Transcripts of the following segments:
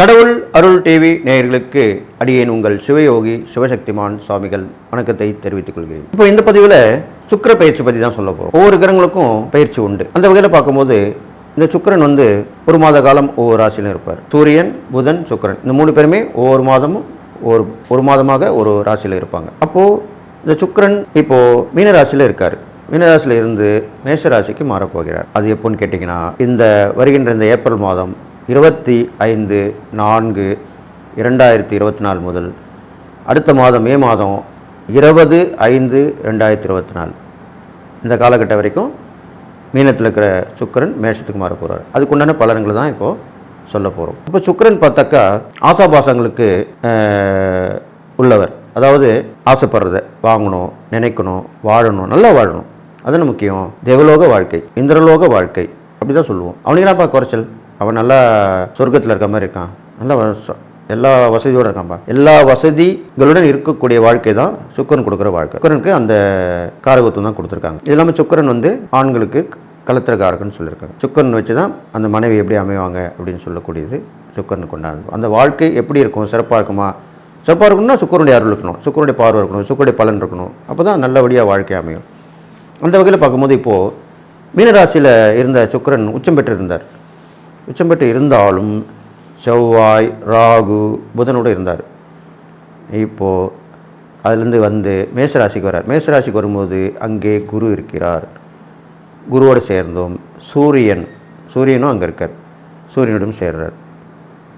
கடவுள் அருள் டிவி நேயர்களுக்கு அடியேன் உங்கள் சிவயோகி சிவசக்திமான் சுவாமிகள். வணக்கத்தை தெரிவித்துக் கொள்கிறேன். இப்போ இந்த பதிவில் சுக்கிர பயிற்சி பற்றி தான் சொல்ல போகிறோம் ஒவ்வொரு கிரகங்களுக்கும் பயிற்சி உண்டு. அந்த வகையில் பார்க்கும்போது இந்த சுக்கிரன் வந்து ஒரு மாத காலம் ஒவ்வொரு ராசியிலும் இருப்பார். சூரியன் புதன் சுக்கிரன். இந்த மூணு பேருமே ஒவ்வொரு மாதமும் ஒரு ஒரு மாதமாக ஒரு ராசியில் இருப்பாங்க. அப்போது இந்த சுக்கரன் இப்போது மீன ராசியில் இருக்கார். மீனராசியில் இருந்து மேஷ ராசிக்கு மாறப்போகிறார். அது எப்போன்னு கேட்டிங்கன்னா இந்த வருகின்ற இந்த ஏப்ரல் மாதம் இருபத்தி ஐந்து நான்கு இரண்டாயிரத்தி இருபத்தி நாலு முதல் அடுத்த மாதம் மே மாதம் இருபது ஐந்து ரெண்டாயிரத்தி இருபத்தி நாலு. இந்த காலகட்டம் வரைக்கும் மீனத்தில் இருக்கிற சுக்கரன் மேஷத்துக்கு மாற போகிறார் அதுக்குண்டான பலன்களை தான் இப்போது சொல்ல போகிறோம் இப்போ சுக்கரன் பார்த்தாக்கா ஆசாபாசங்களுக்கு உள்ளவர். அதாவது ஆசைப்படுறத வாங்கணும் நினைக்கணும் வாழணும் நல்லா வாழணும். அதுன்னு முக்கியம். தேவலோக வாழ்க்கை இந்திரலோக வாழ்க்கை. அப்படி தான் சொல்லுவோம். அவனுக்கு குறைச்சல்? அவன் நல்லா சொர்க்கத்தில் இருக்க மாதிரி இருக்கான். நல்லா எல்லா வசதியோடு இருக்கான்பா எல்லா வசதிகளுடன் இருக்கக்கூடிய வாழ்க்கை தான் சுக்கரன் கொடுக்குற வாழ்க்கை. சுக்கரனுக்கு அந்த காரகத்துவம் தான் கொடுத்துருக்காங்க. இது இல்லாமல் சுக்கரன் வந்து ஆண்களுக்கு கலத்திரக்காரகன்னு சொல்லியிருக்காங்க. சுக்கரன் வச்சு தான் அந்த மனைவி எப்படி அமைவாங்க அப்படின்னு சொல்லக்கூடியது சுக்கரனுக்கு உண்டானது அந்த வாழ்க்கை எப்படி இருக்கும்? சிறப்பாக இருக்குமா? சிறப்பாக இருக்கணும்னா சுக்கரனுடைய அருள் இருக்கணும். சுக்கரனுடைய பார்வை இருக்கணும். சுக்கருடைய பலன் இருக்கணும். அப்போ தான் நல்லபடியாக வாழ்க்கை அமையும். அந்த வகையில் பார்க்கும்போது இப்போது மீனராசியில் இருந்த சுக்கிரன் உச்சம் பெற்று இருந்தார் உச்சம் பெற்று இருந்தாலும் செவ்வாய் ராகு புதனோடு இருந்தார். இப்போது அதுலேருந்து வந்து மேசராசிக்கு வரார் மேசராசிக்கு வரும்போது அங்கே குரு இருக்கிறார். குருவோடு சேர்ந்தோம். சூரியன் சூரியனும் அங்கே இருக்கார். சூரியனோடும் சேர்றார்.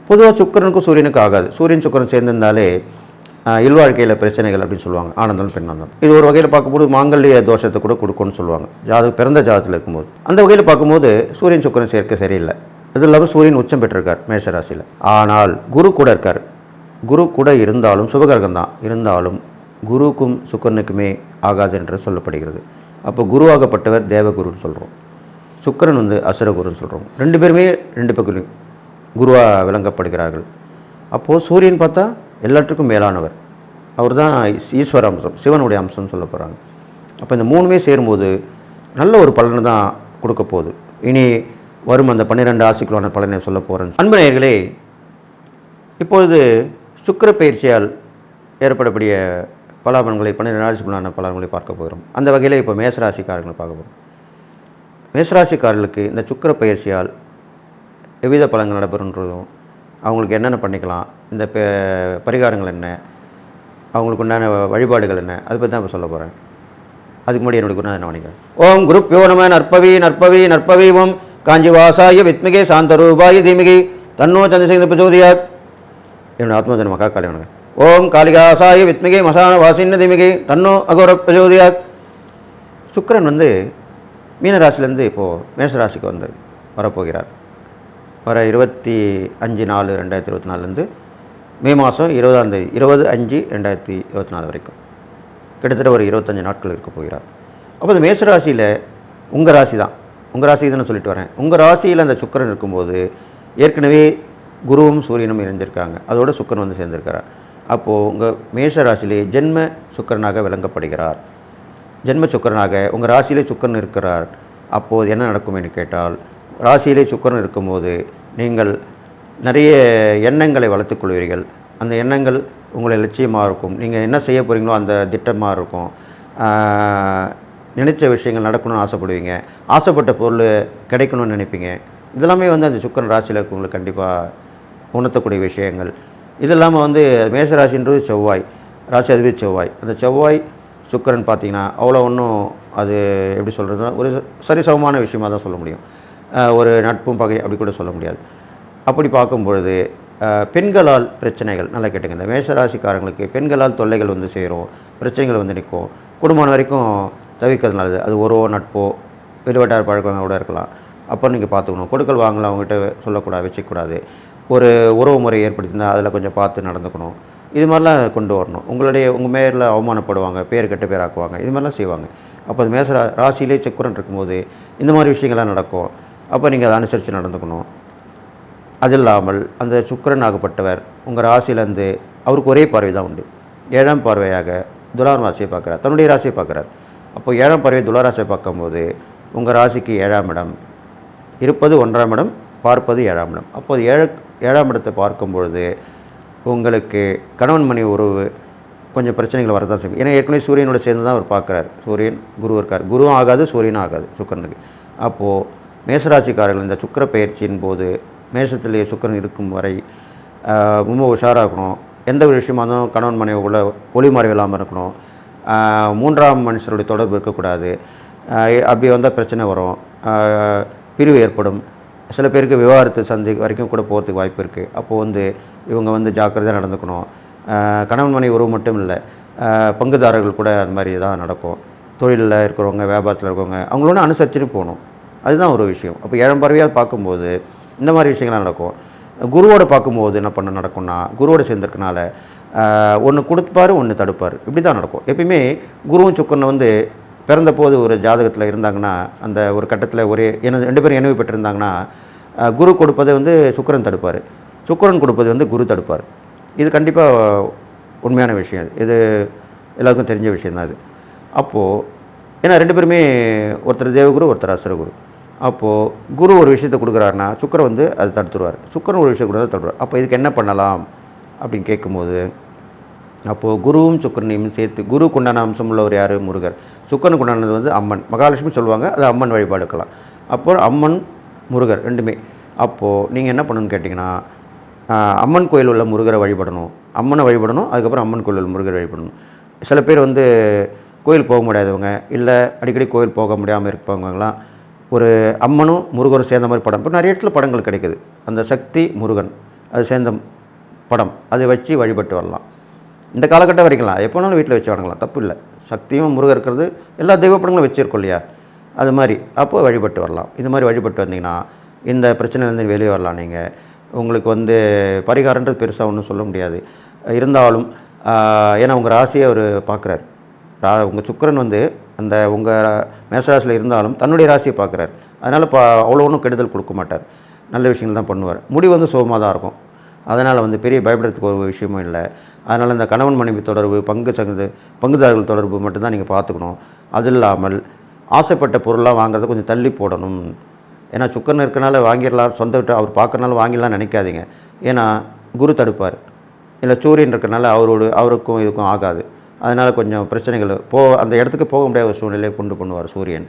பொதுவாக சுக்கிரனுக்கும் சூரியனுக்கும் ஆகாது. சூரியன் சுக்கரன் சேர்ந்திருந்தாலே இல்வாழ்க்கையில் பிரச்சனைகள் அப்படின்னு சொல்லுவாங்க. ஆனந்தம் பெண்ணாந்தம். இது ஒரு வகையில் பார்க்கும்போது மாங்கல்ய தோஷத்தை கூட கொடுக்கும்னு சொல்லுவாங்க. ஜாதக பிறந்த ஜாதகத்தில் இருக்கும்போது. அந்த வகையில் பார்க்கும்போது சூரியன் சுக்கிரன் சேர்க்க சரியில்லை. இது இல்லாமல் சூரியன் உச்சம் பெற்றிருக்கார் மேஷராசியில் ஆனால் குரு கூட இருக்கார். குரு கூட இருந்தாலும் சுபகிரகம் தான். இருந்தாலும் குருவுக்கும் சுக்கரனுக்குமே ஆகாது என்று சொல்லப்படுகிறது. அப்போ குருவாகப்பட்டவர் தேவகுருன்னு சொல்கிறோம் சுக்கரன் வந்து அசுரகுருன்னு சொல்கிறோம் ரெண்டு பேருமே ரெண்டு பக்கம் குருவாக விளங்கப்படுகிறார்கள். அப்போது சூரியன் பார்த்தா எல்லாத்துக்கும் மேலானவர். அவர் தான் ஈஸ்வர அம்சம் சிவனுடைய அம்சம்னு சொல்ல போகிறாங்க அப்போ இந்த மூணுமே சேரும்போது நல்ல ஒரு பலனை தான் கொடுக்க போகுது. இனி வரும் அந்த பன்னிரெண்டு ஆசிக்குள்ளான பலனை சொல்ல போகிறேன் அன்பு நேயர்களே இப்பொழுது சுக்கர பயிற்சியால் ஏற்படக்கூடிய பலாபலன்களை பன்னிரெண்டு ராசிக்குள்ளான பலன்களை பார்க்க போகிறோம். அந்த வகையில் இப்போ மேசராசிக்காரர்களை பார்க்க போகிறோம். மேசராசிக்காரர்களுக்கு இந்த சுக்கிர பயிற்சியால் எவ்வித பலன்கள் நடைபெறுன்றதும் அவங்களுக்கு என்னென்ன பண்ணிக்கலாம் இந்த பரிகாரங்கள் என்ன அவங்களுக்கு உண்டான வழிபாடுகள் என்ன அதை பற்றி தான் இப்போ சொல்ல போகிறேன் அதுக்கு முன்னாடி என்னுடைய குருநாதன் வணக்கம் ஓம் குருப்பியோ நம நற்பவி நற்பவி நற்பவி ஓம் காஞ்சிவாசாய வித்மிகே சாந்தரூபாய தீமிகை. தன்னோ சந்திரசேகர பிரச்சோதியாத். என்னோட ஆத்மஜன மகா காளி வணக்கம் ஓம் காளிகாசாய வித்மிகை மசான வாசின்ன தீமிகை. தன்னோ அகோர பிரச்சோதியாத். சுக்கரன் வந்து மீனராசிலேருந்து இப்போது மேஷராசிக்கு வந்து வரப்போகிறார். வர இருபத்தி அஞ்சு நாலு ரெண்டாயிரத்தி இருபத்தி நாலுலேருந்து மே மாதம் இருபதாம் தேதி இருபது அஞ்சு ரெண்டாயிரத்தி இருபத்தி நாலு வரைக்கும். கிட்டத்தட்ட ஒரு இருபத்தஞ்சு நாட்கள் இருக்க போகிறார். அப்போ இந்த மேஷராசியில் உங்கள் ராசி தான் உங்கள் ராசி தானே சொல்லிட்டு வரேன். உங்கள் ராசியில் அந்த சுக்கரன் இருக்கும்போது ஏற்கனவே குருவும் சூரியனும் இணைஞ்சிருக்காங்க அதோட சுக்கரன் வந்து சேர்ந்திருக்கிறார். அப்போது உங்கள் மேஷ ராசியிலே ஜென்ம சுக்கரனாக விளங்கப்படுகிறார். ஜென்ம சுக்கிரனாக உங்கள் ராசியிலே சுக்கரன் இருக்கிறார். அப்போது என்ன நடக்கும் என்று கேட்டால் ராசியிலே சுக்கரன் இருக்கும்போது நீங்கள் நிறைய எண்ணங்களை வளர்த்துக் கொள்வீர்கள். அந்த எண்ணங்கள் உங்களை லட்சியமாக இருக்கும். நீங்கள் என்ன செய்ய போகிறீங்களோ அந்த திட்டமாக இருக்கும். நினைச்ச விஷயங்கள் நடக்கணும்னு ஆசைப்படுவீங்க. ஆசைப்பட்ட பொருள் கிடைக்கணும்னு நினைப்பீங்க. இதெல்லாமே வந்து அந்த சுக்கரன் ராசியில் இருக்கவங்களுக்கு கண்டிப்பாக உணர்த்தக்கூடிய விஷயங்கள். இது இல்லாமல் வந்து மேசராசின்றது செவ்வாய். ராசி அதிபதி செவ்வாய். அந்த செவ்வாய் சுக்கரன் பார்த்திங்கன்னா அவ்வளோ ஒன்றும் அது எப்படி சொல்கிறதுனா ஒரு சரிசமமான விஷயமாக தான் சொல்ல முடியும். ஒரு நட்பும் பகை அப்படி கூட சொல்ல முடியாது. அப்படி பார்க்கும் பொழுது பெண்களால் பிரச்சனைகள் நல்லா கேட்டுங்க இந்த மேஷராசிக்காரங்களுக்கு பெண்களால் தொல்லைகள் வந்து சேரும். பிரச்சனைகள் வந்து நிற்கும். குடும்பம் வரைக்கும் தவிர்க்கிறது நல்லது. அது உறவோ நட்போ வெளிவட்டார பழக்கங்கள் கூட இருக்கலாம். அப்போ நீங்கள் பார்த்துக்கணும். கொடுக்கல் வாங்கலாம் அவங்ககிட்ட சொல்லக்கூடாது வச்சுக்கூடாது ஒரு உறவு முறை ஏற்படுத்தினா அதில் கொஞ்சம் பார்த்து நடந்துக்கணும். இது மாதிரிலாம் கொண்டு வரணும். உங்களுடைய உங்கள் மேரில் அவமானப்படுவாங்க பேர் கெட்ட பேர் ஆக்குவாங்க இது மாதிரிலாம் செய்வாங்க. அப்போ அது மேச ராசியிலே செக்குரன் இருக்கும்போது இந்த மாதிரி விஷயங்கள்லாம் நடக்கும். அப்போ நீங்கள் அதை அனுசரித்து நடந்துக்கணும். அது இல்லாமல் அந்த சுக்கரன் ஆகப்பட்டவர் உங்கள் ராசியிலேருந்து அவருக்கு ஒரே பார்வை தான் உண்டு. ஏழாம் பார்வையாக துலாம் ராசியை பார்க்குறார் தன்னுடைய ராசியை பார்க்குறார். அப்போ ஏழாம் பறவை துளராசை பார்க்கும்போது உங்கள் ராசிக்கு ஏழாம் இடம். இருப்பது ஒன்றாம் இடம் பார்ப்பது ஏழாம் இடம். அப்போது ஏழ ஏழாம் இடத்தை பார்க்கும் பொழுது உங்களுக்கு கணவன் மணி உறவு கொஞ்சம் பிரச்சனைகள் வரதான் செய்யும். ஏன்னா ஏற்கனவே சூரியனோட சேர்ந்து தான் அவர் பார்க்குறாரு. சூரியன் குரு இருக்கார். குருவும் ஆகாது சூரியனும் ஆகாது சுக்கரனுக்கு. அப்போது மேசராசிக்காரர்கள் இந்த சுக்கிர பயிற்சியின் போது மேசத்திலேயே சுக்கிரன் இருக்கும் வரை ரொம்ப உஷாராக இருக்கணும் எந்த ஒரு விஷயமா இருந்தாலும் கணவன் மனைவிக்குள்ள ஒளிமறைவு இல்லாமல் இருக்கணும். மூன்றாம் மனுஷருடைய தொடர்பு இருக்கக்கூடாது. அப்படி வந்தால் பிரச்சனை வரும். பிரிவு ஏற்படும். சில பேருக்கு விவாகரத்து சந்தி வரைக்கும் கூட போகிறதுக்கு வாய்ப்பு இருக்குது அப்போது வந்து இவங்க வந்து ஜாக்கிரதையாக நடந்துக்கணும். கணவன் மனைவி உறவு மட்டும் இல்லை. பங்குதாரர்கள் கூட அது மாதிரி தான் நடக்கும். தொழிலில் இருக்கிறவங்க வியாபாரத்தில் இருக்கிறவங்க அவங்களோட அனுசரிச்சுட்டு போகணும். அதுதான் ஒரு விஷயம். அப்போ ஏழம் பறவையாக பார்க்கும்போது இந்த மாதிரி விஷயங்கள்லாம் நடக்கும். குருவோட பார்க்கும்போது என்ன பண்ண நடக்கும்னா குருவோட சேர்ந்துருக்கனால ஒன்று கொடுப்பாரு ஒன்று தடுப்பார். இப்படி தான் நடக்கும். எப்பயுமே குருவும் சுக்கரன் வந்து பிறந்த போது ஒரு ஜாதகத்தில் இருந்தாங்கன்னா அந்த ஒரு கட்டத்தில் ஒரே என்ன ரெண்டு பேரும் இணைவு பெற்றிருந்தாங்கன்னா குரு கொடுப்பதை வந்து சுக்கிரன் தடுப்பார். சுக்கரன் கொடுப்பது வந்து குரு தடுப்பார். இது கண்டிப்பாக உண்மையான விஷயம். இது இது எல்லாருக்கும் தெரிஞ்ச விஷயம் தான் இது. அப்போது ஏன்னா ரெண்டு பேருமே ஒருத்தர் தேவகுரு ஒருத்தர் அசுரகுரு. அப்போது குரு ஒரு விஷயத்தை கொடுக்குறாருன்னா சுக்கரன் வந்து அது தடுத்துருவார். சுக்கரன் ஒரு விஷயம் கொடுத்தா தடுப்பார் அப்போ இதுக்கு என்ன பண்ணலாம் அப்படின்னு கேட்கும்போது அப்போது குருவும் சுக்கரனையும் சேர்த்து குரு குண்டான அம்சம் உள்ளவர் யார்? முருகர். சுக்கரன் குண்டானது வந்து அம்மன். மகாலட்சுமி சொல்லுவாங்க அது அம்மன் வழிபாடுக்கலாம். அப்போ அம்மன் முருகர் ரெண்டுமே. அப்போது நீங்கள் என்ன பண்ணணும்னு கேட்டிங்கன்னா அம்மன் கோயில் உள்ள முருகரை வழிபடணும். அம்மனை வழிபடணும் அதுக்கப்புறம் அம்மன் கோயில் உள்ள முருகரை வழிபடணும். சில பேர் வந்து கோயில் போக முடியாதவங்க இல்லை அடிக்கடி கோயில் போக முடியாமல் இருப்பவங்கலாம் ஒரு அம்மனும் முருகரும் சேர்ந்த மாதிரி படம். இப்போ நிறைய இடத்துல படங்கள் கிடைக்குது. அந்த சக்தி முருகன் அது சேர்ந்த படம். அதை வச்சு வழிபட்டு வரலாம். இந்த காலகட்டம் வரைக்கலாம் எப்போனாலும் வீட்டில் வச்சு வணங்கலாம் தப்பு இல்லை சக்தியும் முருகர் இருக்கிறது எல்லா தெய்வப்படங்களும் வச்சுருக்கோம் இல்லையா? அது மாதிரி. அப்போ வழிபட்டு வரலாம். இது மாதிரி வழிபட்டு வந்தீங்கன்னா இந்த பிரச்சனையிலேருந்து வெளியே வரலாம் நீங்கள் உங்களுக்கு வந்து பரிகாரன்றது பெருசாக ஒன்றும் சொல்ல முடியாது. இருந்தாலும் ஏன்னா உங்கள் ராசியை அவர் பார்க்குறாரு. ரா உங்கள் சுக்கரன் வந்து அந்த உங்கள் மேசராசியில் இருந்தாலும் தன்னுடைய ராசியை பார்க்குறாரு. அதனால் இப்போ அவ்வளோ ஒன்றும் கெடுதல் கொடுக்க மாட்டார். நல்ல விஷயங்கள் தான் பண்ணுவார். முடி வந்து சுகமாக தான் இருக்கும். அதனால் வந்து பெரிய பயப்படுறதுக்கு ஒரு விஷயமும் இல்லை. அதனால் இந்த கணவன் மனைவி தொடர்பு பங்கு சங்கு பங்குதாரர்கள் தொடர்பு மட்டும்தான் நீங்கள் பார்த்துக்கணும். அது இல்லாமல் ஆசைப்பட்ட பொருளாக வாங்குறத கொஞ்சம் தள்ளி போடணும். ஏன்னா சுக்கரன் இருக்கனால வாங்கிடலாம் சொந்த விட்டு அவர் பார்க்கறனால வாங்கிடலாம் நினைக்காதீங்க. ஏன்னா குரு தடுப்பார். இல்லை சூரியன் இருக்கனால அவரோடு அவருக்கும் இதுக்கும் ஆகாது. அதனால் கொஞ்சம் பிரச்சனைகள் போ அந்த இடத்துக்கு போக முடியாத ஒரு சூழ்நிலையை கொண்டு பண்ணுவார் சூரியன்.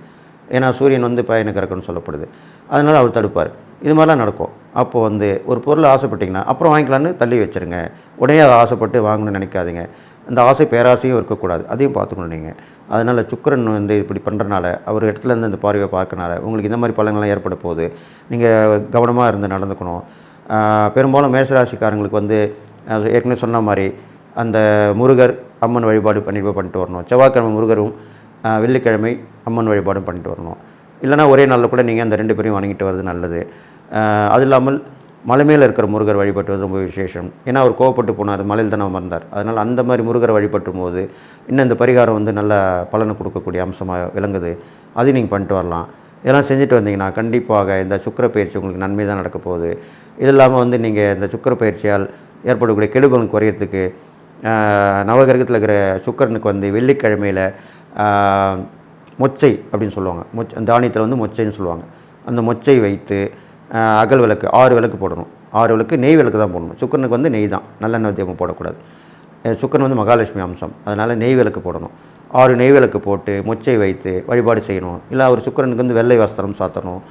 ஏன்னா சூரியன் வந்து பயனுக்கு இருக்குன்னு சொல்லப்படுது. அதனால் அவர் தடுப்பார். இது மாதிரிலாம் நடக்கும். அப்போது வந்து ஒரு பொருளை ஆசைப்பட்டிங்கன்னா அப்புறம் வாங்கிக்கலான்னு தள்ளி வச்சுருங்க. உடனே அதை ஆசைப்பட்டு வாங்கணும்னு நினைக்காதீங்க. இந்த ஆசை பேராசையும் இருக்கக்கூடாது. அதையும் பார்த்துக்கணும் நீங்கள் அதனால் சுக்கரன் வந்து இப்படி பண்ணுறனால அவர் இடத்துலேருந்து இந்த பார்வையை பார்க்கறனால உங்களுக்கு இந்த மாதிரி பழங்கள்லாம் ஏற்பட போகுது. நீங்கள் கவனமாக இருந்து நடந்துக்கணும். பெரும்பாலும் மேஷராசிக்காரங்களுக்கு வந்து ஏற்கனவே சொன்ன மாதிரி அந்த முருகர் அம்மன் வழிபாடு பண்ணிட்டு பண்ணிட்டு வரணும். செவ்வாய்க்கிழமை முருகரும் வெள்ளிக்கிழமை அம்மன் வழிபாடும் பண்ணிட்டு வரணும். இல்லைனா ஒரே நாளில் கூட நீங்கள் அந்த ரெண்டு பேரையும் வணங்கிட்டு வர்றது நல்லது. அது இல்லாமல் மலை மேலே இருக்கிற முருகர் வழிபட்டுவது ரொம்ப விசேஷம். ஏன்னா அவர் கோவப்பட்டு போனார் மலையில் தானே வந்தார் அதனால் அந்த மாதிரி முருகர் வழிபட்டும் போது இன்னும் இந்த பரிகாரம் வந்து நல்ல பலனை கொடுக்கக்கூடிய அம்சமாக விளங்குது. அதையும் நீங்கள் பண்ணிட்டு வரலாம். இதெல்லாம் செஞ்சுட்டு வந்தீங்கன்னா கண்டிப்பாக இந்த சுக்கிர பயிற்சி உங்களுக்கு நன்மை தான் நடக்க போகுது. இது இல்லாமல் வந்து நீங்கள் இந்த சுக்கிர பயிற்சியால் ஏற்படக்கூடிய கெடுபலன் குறையிறதுக்கு நவகிரகத்தில் இருக்கிற சுக்கரனுக்கு வந்து வெள்ளிக்கிழமையில் மொச்சை அப்படின்னு சொல்லுவாங்க. மொச் தானியத்தில் வந்து மொச்சைன்னு சொல்லுவாங்க. அந்த மொச்சை வைத்து அகல் விளக்கு ஆறு விளக்கு போடணும். ஆறு விளக்கு நெய் விளக்கு தான் போடணும். சுக்கரனுக்கு வந்து நெய் தான். நல்லெண்ணெய் தீபம் போடக்கூடாது. சுக்கரன் வந்து மகாலட்சுமி அம்சம். அதனால் நெய் விளக்கு போடணும். ஆறு நெய் விளக்கு போட்டு மொச்சை வைத்து வழிபாடு செய்யணும். இல்லை அவர் சுக்கரனுக்கு வந்து வெள்ளை வஸ்திரம் சாத்தணும்.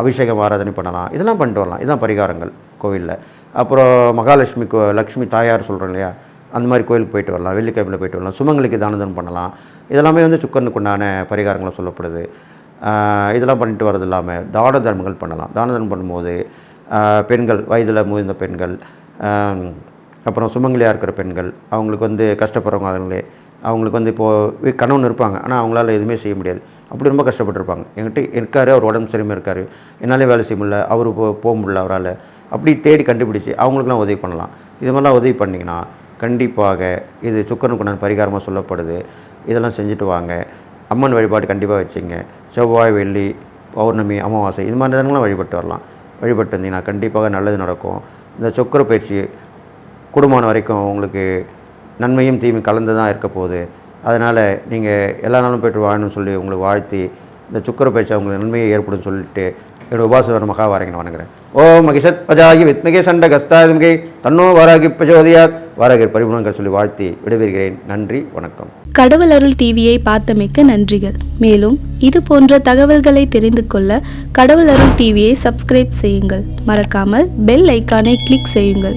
அபிஷேகம் ஆராதனை பண்ணலாம். இதெல்லாம் பண்ணிட்டு வரலாம். இதுதான் பரிகாரங்கள் கோவிலில். அப்புறம் மகாலட்சுமி கோ லக்ஷ்மி தாயார் சொல்கிறோம் இல்லையா? அந்த மாதிரி கோயிலுக்கு போயிட்டு வரலாம். வெள்ளிக்கிழமையில் போயிட்டு வரலாம். சுமங்களுக்கு தானதனம் பண்ணலாம். இதெல்லாமே வந்து சுக்கரனுக்கு உண்டான பரிகாரங்களை சொல்லப்படுது. இதெல்லாம் பண்ணிட்டு வரது இல்லாமல் தான தர்மங்கள் பண்ணலாம். தான தர்மம் பண்ணும்போது பெண்கள் வயதில் முதிர்ந்த பெண்கள் அப்புறம் சுமங்கலியாக இருக்கிற பெண்கள் அவங்களுக்கு வந்து கஷ்டப்படுறவங்க அவங்களே அவங்களுக்கு வந்து இப்போது கணவன் இருப்பாங்க. ஆனால் அவங்களால எதுவுமே செய்ய முடியாது. அப்படி ரொம்ப கஷ்டப்பட்டுருப்பாங்க. என்கிட்ட இருக்கார் அவர் உடம்பு சரியாக இருக்கார். என்னாலே வேலை செய்ய முடியல அவர் போ போக முடியல அவரால். அப்படி தேடி கண்டுபிடிச்சி அவங்களுக்குலாம் உதவி பண்ணலாம். இது மாதிரிலாம் உதவி பண்ணிங்கன்னா கண்டிப்பாக இது சுக்கரனுக்குண்டான பரிகாரமாக சொல்லப்படுது. இதெல்லாம் செஞ்சுட்டு வாங்க. அம்மன் வழிபாடு கண்டிப்பாக வச்சுங்க. செவ்வாய் வெள்ளி பௌர்ணமி அமாவாசை இது மாதிரி நேரங்கள்லாம் வழிபட்டு வரலாம். வழிபட்டு வந்தீங்கன்னா கண்டிப்பாக நல்லது நடக்கும். இந்த சொக்கர பயிற்சி குடும்பம் வரைக்கும் உங்களுக்கு நன்மையும் தீமையும் கலந்து தான் இருக்க போகுது. அதனால் நீங்கள் எல்லா நாளும் போய்ட்டு வாழணும்னு சொல்லி உங்களுக்கு வாழ்த்தி இந்த சுக்கர பயிற்சி அவங்களுக்கு நன்மையை ஏற்படும் சொல்லிட்டு என்னோட உபாசன மகாவாரங்கனை வணங்குறேன் ஓம் மகிஷத் பஜாகி வித்மிகே சண்ட கஸ்தாதிமிகை தன்னோ வாராகி பிரஜோதியாத் வாராகிர் பரிபுணங்கள் சொல்லி வாழ்த்தி விடைபெறுகிறேன் நன்றி வணக்கம் கடவுள் அருள் டிவியை பார்த்தமைக்க நன்றிகள் மேலும் இது போன்ற தகவல்களை தெரிந்து கொள்ள கடவுள் அருள் டிவியை சப்ஸ்கிரைப் செய்யுங்கள் மறக்காமல் பெல் ஐக்கானை கிளிக் செய்யுங்கள்